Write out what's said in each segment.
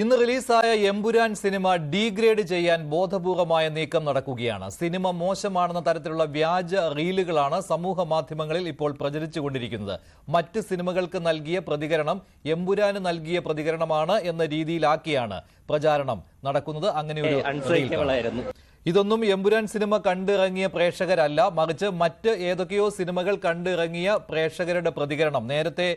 ഇന്ന് റിലീസായ Empuraan cinema degrade ചെയ്യാൻ ബോധപൂർവമായ നീക്കം നടക്കുകയാണ്. സിനിമ മോശമാണെന്ന തരത്തിലുള്ള വ്യാജ റീലുകളാണ് സമൂഹ മാധ്യമങ്ങളിൽ ഇപ്പോൾ പ്രചരിച്ചുകൊണ്ടിരിക്കുന്നത്. മറ്റ് സിനിമകൾക്ക് നൽകിയ പ്രതികരണം എമ്പുരാന് നൽകിയ പ്രതികരണമാണ് എന്ന രീതിയിലാക്കിയാണ് പ്രചാരണം നടക്കുന്നത്. അങ്ങനെ ഒരു ഇതൊന്നും എമ്പുരാൻ സിനിമ കണ്ടിറങ്ങിയ പ്രേക്ഷകരല്ല. മറിച്ച് മറ്റ് ഏതൊക്കെയോ സിനിമകൾ കണ്ടിറങ്ങിയ പ്രേക്ഷകരുടെ പ്രതികരണം. നേരത്തെ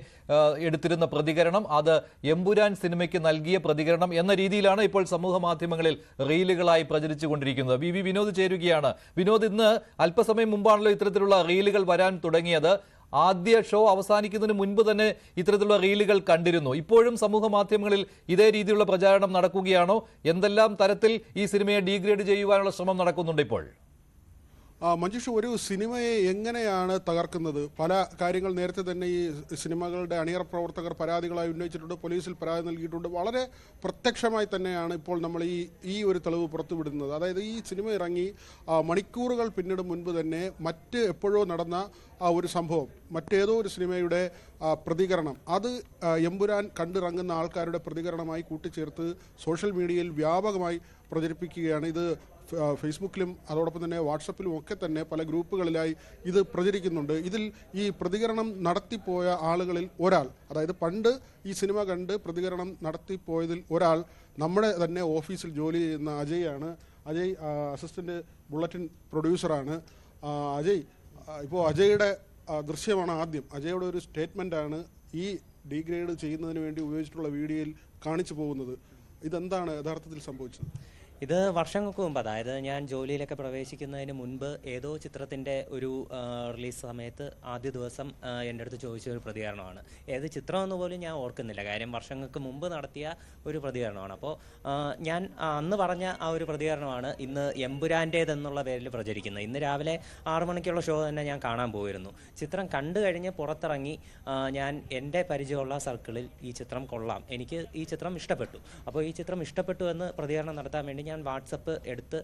എടുത്തിരുന്ന പ്രതികരണം അത് എമ്പുരാൻ സിനിമയ്ക്ക് നൽകിയ പ്രതികരണം എന്ന രീതിയിലാണ് ഇപ്പോൾ സമൂഹ മാധ്യമങ്ങളിൽ റീലുകളായി പ്രചരിച്ചു കൊണ്ടിരിക്കുന്നത്. വി വിനോദ് ചേരുകയാണ്. വിനോദ് ഇന്ന് അല്പസമയം മുമ്പാണല്ലോ ഇത്തരത്തിലുള്ള റീലുകൾ വരാൻ തുടങ്ങിയത്. ആദ്യ ഷോ അവസാനിക്കുന്നതിന് മുൻപ് തന്നെ ഇത്തരത്തിലുള്ള റീലുകൾ കണ്ടിരുന്നു. ഇപ്പോഴും സമൂഹ മാധ്യമങ്ങളിൽ ഇതേ രീതിയിലുള്ള പ്രചാരണം നടക്കുകയാണോ? എന്തെല്ലാം തരത്തിൽ ഈ സിനിമയെ ഡീഗ്രേഡ് ചെയ്യുവാനുള്ള ശ്രമം നടക്കുന്നുണ്ട് ഇപ്പോൾ? മഞ്ജുഷ ഒരു സിനിമയെ എങ്ങനെയാണ് തകർക്കുന്നത്? പല കാര്യങ്ങൾ നേരത്തെ തന്നെ ഈ സിനിമകളുടെ അണിയറ പ്രവർത്തകർ പരാതികളായി ഉന്നയിച്ചിട്ടുണ്ട് പോലീസിൽ പരാതി നൽകിയിട്ടുണ്ട്. വളരെ പ്രത്യക്ഷമായി തന്നെയാണ് ഇപ്പോൾ നമ്മൾ ഈ ഈ ഒരു തെളിവ് പുറത്തുവിടുന്നത്. അതായത് ഈ സിനിമ ഇറങ്ങി മണിക്കൂറുകൾ പിന്നിടും മുൻപ് തന്നെ മറ്റ് എപ്പോഴോ നടന്ന ആ ഒരു സംഭവം മറ്റേതോ ഒരു സിനിമയുടെ പ്രതികരണം. അത് എമ്പുരാൻ കണ്ടിറങ്ങുന്ന ആൾക്കാരുടെ പ്രതികരണമായി കൂട്ടിച്ചേർത്ത് സോഷ്യൽ മീഡിയയിൽ വ്യാപകമായി പ്രചരിപ്പിക്കുകയാണ്. ഇത് ഫേസ്ബുക്കിലും അതോടൊപ്പം തന്നെ വാട്സപ്പിലും ഒക്കെ തന്നെ പല ഗ്രൂപ്പുകളിലായി ഇത് പ്രചരിക്കുന്നുണ്ട്. ഇതിൽ ഈ പ്രതികരണം നടത്തിപ്പോയ ആളുകളിൽ ഒരാൾ അതായത് പണ്ട് ഈ സിനിമ കണ്ട് പ്രതികരണം നടത്തിപ്പോയതിൽ ഒരാൾ നമ്മുടെ തന്നെ ഓഫീസിൽ ജോലി ചെയ്യുന്ന അജയ് ആണ്. അജയ് അസിസ്റ്റന്റ് ബുള്ളറ്റിൻ പ്രൊഡ്യൂസറാണ്. അജയ് ഇപ്പോൾ അജയുടെ ദൃശ്യമാണ് ആദ്യം. അജയുടെ ഒരു സ്റ്റേറ്റ്മെന്റ് ആണ് ഈ ഡീഗ്രേഡ് ചെയ്യുന്നതിന് വേണ്ടി ഉപയോഗിച്ചിട്ടുള്ള വീഡിയോയിൽ കാണിച്ചു പോകുന്നത്. ഇതെന്താണ് യഥാർത്ഥത്തിൽ സംഭവിച്ചത്? ഇത് വർഷങ്ങൾക്ക് മുമ്പ് അതായത് ഞാൻ ജോലിയിലൊക്കെ പ്രവേശിക്കുന്നതിന് മുൻപ് ഏതോ ചിത്രത്തിന്റെ ഒരു റിലീസ് സമയത്ത് ആദ്യ ദിവസം എന്റെ അടുത്ത് ചോദിച്ച ഒരു പ്രതികരണമാണ്. ഏത് ചിത്രമെന്ന് പോലും ഞാൻ ഓർക്കുന്നില്ല. കാര്യം വർഷങ്ങൾക്ക് മുമ്പ് നടത്തിയ ഒരു പ്രതികരണമാണ്. അപ്പോൾ ഞാൻ അന്ന് പറഞ്ഞ ആ ഒരു പ്രതികരണമാണ് ഇന്ന് എമ്പുരാന്റേതെന്നുള്ള പേരിൽ പ്രചരിക്കുന്നത്. ഇന്ന് രാവിലെ ആറു മണിക്കുള്ള ഷോ തന്നെ ഞാൻ കാണാൻ പോയിരുന്നു. ചിത്രം കണ്ടു കഴിഞ്ഞ് പുറത്തിറങ്ങി ഞാൻ എന്റെ പരിചയമുള്ള സർക്കിളിൽ ഈ ചിത്രം കൊള്ളാം. എനിക്ക് ഈ ചിത്രം ഇഷ്ടപ്പെട്ടു. അപ്പോൾ ഈ ചിത്രം ഇഷ്ടപ്പെട്ടു എന്ന് പ്രതികരണം നടത്താൻ വേണ്ടി ഞാൻ വാട്സപ്പ് എടുത്ത്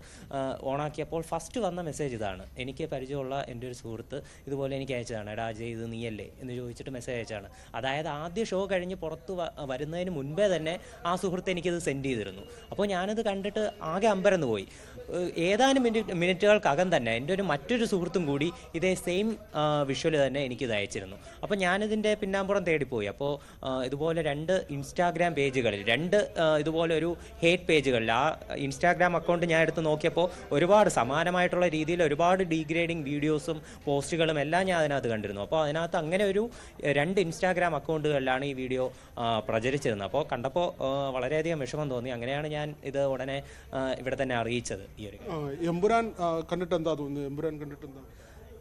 ഓണാക്കിയപ്പോൾ ഫസ്റ്റ് വന്ന മെസ്സേജ് ഇതാണ്. എനിക്ക് പരിചയമുള്ള എന്റെ ഒരു സുഹൃത്ത് ഇതുപോലെ എനിക്ക് അയച്ചതാണ്. എടാ അജയ് ഇത് നീയല്ലേ? എന്ന് ചോദിച്ചിട്ട് മെസ്സേജ് അയച്ചതാണ് അതായത് ആദ്യ ഷോ കഴിഞ്ഞ് പുറത്ത് വരുന്നതിന് മുൻപേ തന്നെ ആ സുഹൃത്ത് എനിക്കിത് സെൻഡ് ചെയ്തിരുന്നു. അപ്പോൾ ഞാനത് കണ്ടിട്ട് ആകെ അമ്പരന്ന് പോയി. ഏതാനും മിനിറ്റ് മിനിറ്റുകൾക്കകം തന്നെ എന്റെ ഒരു മറ്റൊരു സുഹൃത്തും കൂടി ഇതേ സെയിം വിഷ്വൽ തന്നെ എനിക്കിത് അയച്ചിരുന്നു. അപ്പോൾ ഞാനിതിന്റെ പിന്നാമ്പുറം തേടിപ്പോയി. അപ്പോൾ ഇതുപോലെ രണ്ട് ഇൻസ്റ്റാഗ്രാം പേജുകളിൽ രണ്ട് ഇതുപോലെ ഒരു ഹേറ്റ് പേജുകളിൽ ആ ഇൻസ്റ്റാഗ്രാം അക്കൗണ്ട് ഞാൻ എടുത്ത് നോക്കിയപ്പോൾ ഒരുപാട് സമാനമായിട്ടുള്ള രീതിയിൽ ഒരുപാട് ഡീഗ്രേഡിങ് വീഡിയോസും പോസ്റ്റുകളും എല്ലാം ഞാൻ അതിനകത്ത് കണ്ടിരുന്നു. അപ്പോൾ അതിനകത്ത് അങ്ങനെ ഒരു രണ്ട് ഇൻസ്റ്റാഗ്രാം അക്കൗണ്ടുകളിലാണ് ഈ വീഡിയോ പ്രചരിച്ചിരുന്നത്. അപ്പോൾ കണ്ടപ്പോൾ വളരെയധികം വിഷമം തോന്നി. അങ്ങനെയാണ് ഞാൻ ഇത് ഉടനെ ഇവിടെ തന്നെ അറിയിച്ചത് ഈ ഒരു എമ്പുരാൻ കണ്ടിട്ട് എന്താ തോന്നുന്നത്? എമ്പുരാൻ കണ്ടിട്ട് എന്താ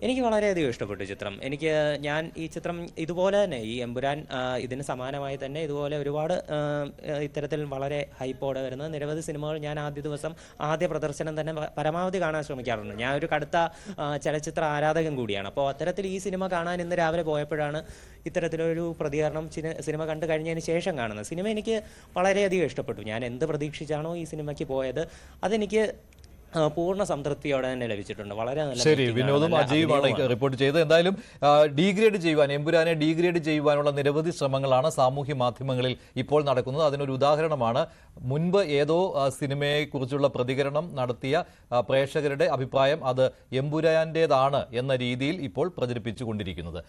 എനിക്ക് വളരെയധികം ഇഷ്ടപ്പെട്ടു ചിത്രം. എനിക്ക് ഞാൻ ഈ ചിത്രം ഇതുപോലെ തന്നെ ഈ എമ്പുരാൻ ഇതിന് സമാനമായി തന്നെ ഇതുപോലെ ഒരുപാട് ഇത്തരത്തിൽ വളരെ ഹൈപ്പോടെ വരുന്ന നിരവധി സിനിമകൾ ഞാൻ ആദ്യ ദിവസം ആദ്യ പ്രദർശനം തന്നെ പരമാവധി കാണാൻ ശ്രമിക്കാറുണ്ട്. ഞാൻ ഒരു കടുത്ത ചലച്ചിത്ര ആരാധകൻ കൂടിയാണ്. അപ്പോൾ അത്തരത്തിൽ ഈ സിനിമ കാണാൻ ഇന്ന് രാവിലെ പോയപ്പോഴാണ് ഇത്തരത്തിലൊരു പ്രതികരണം സിനിമ കണ്ടു കഴിഞ്ഞതിന് ശേഷം കാണുന്നത്. സിനിമ എനിക്ക് വളരെയധികം ഇഷ്ടപ്പെട്ടു. ഞാൻ എന്ത് പ്രതീക്ഷിച്ചാണോ ഈ സിനിമയ്ക്ക് പോയത്. അതെനിക്ക് പൂർണ സംതൃപ്തിയോടെ തന്നെ ലഭിച്ചിട്ടുണ്ട്. വളരെ നല്ല ശരി വിനോദും അജയുമാണ് റിപ്പോർട്ട് ചെയ്തത്. എന്തായാലും ഡീഗ്രേഡ് ചെയ്യുവാൻ എമ്പുരാനെ ഡീഗ്രേഡ് ചെയ്യുവാനുള്ള നിരവധി ശ്രമങ്ങളാണ് സാമൂഹ്യ മാധ്യമങ്ങളിൽ ഇപ്പോൾ നടക്കുന്നത്. അതിനൊരു ഉദാഹരണമാണ് മുൻപ് ഏതോ സിനിമയെക്കുറിച്ചുള്ള പ്രതികരണം നടത്തിയ പ്രേക്ഷകരുടെ അഭിപ്രായം അത് എമ്പുരാന്റേതാണ് എന്ന രീതിയിൽ ഇപ്പോൾ പ്രചരിപ്പിച്ചുകൊണ്ടിരിക്കുന്നത്.